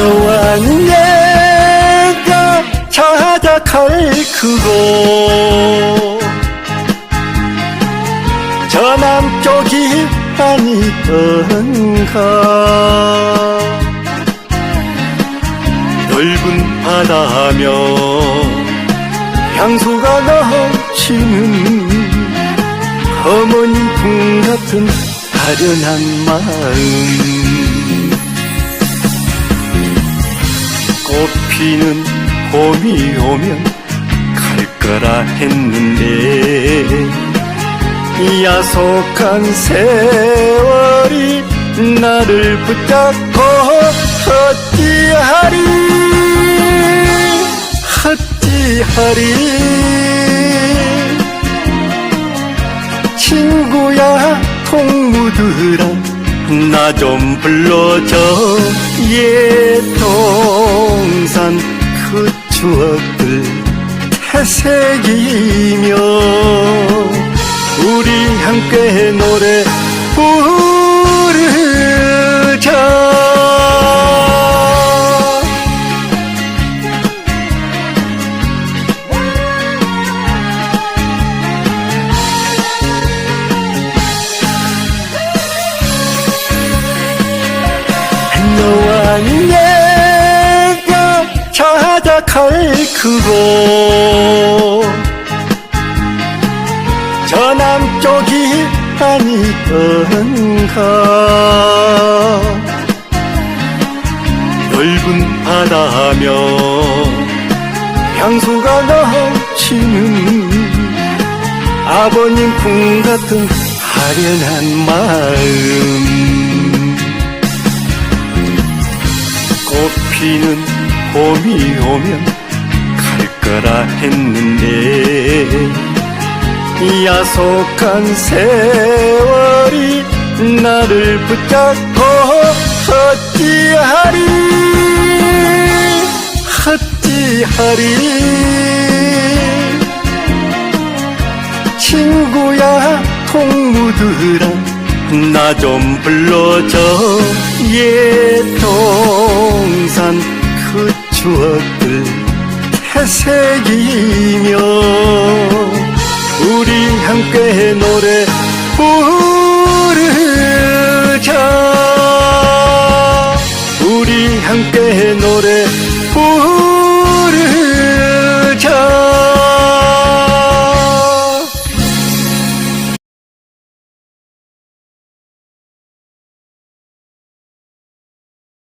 너와 내가 찾아갈 그곳 저 남쪽이 아니던가 넓은 바다며 향수가 넘치는 어머니 품 같은 아련한 마음 꽃 피는 봄이 오면 갈 거라 했는데 야속한 세월이 나를 붙잡고 어찌하리 어찌하리 나 좀 불러줘. 예 동산 그 추억들 되새기며 우리 함께 노래 부르 내가 찾아갈 그곳 저 남쪽이 아니던가. 넓은 바다며 향수가 넘치는 아버님 품 같은 아련한 마음 피는 봄이 오면 갈 거라 했는데 야속한 세월이 나를 붙잡고 어찌하리 어찌하리. 친구야 동무들아 나 좀 불러줘. 그 추억들 되새기며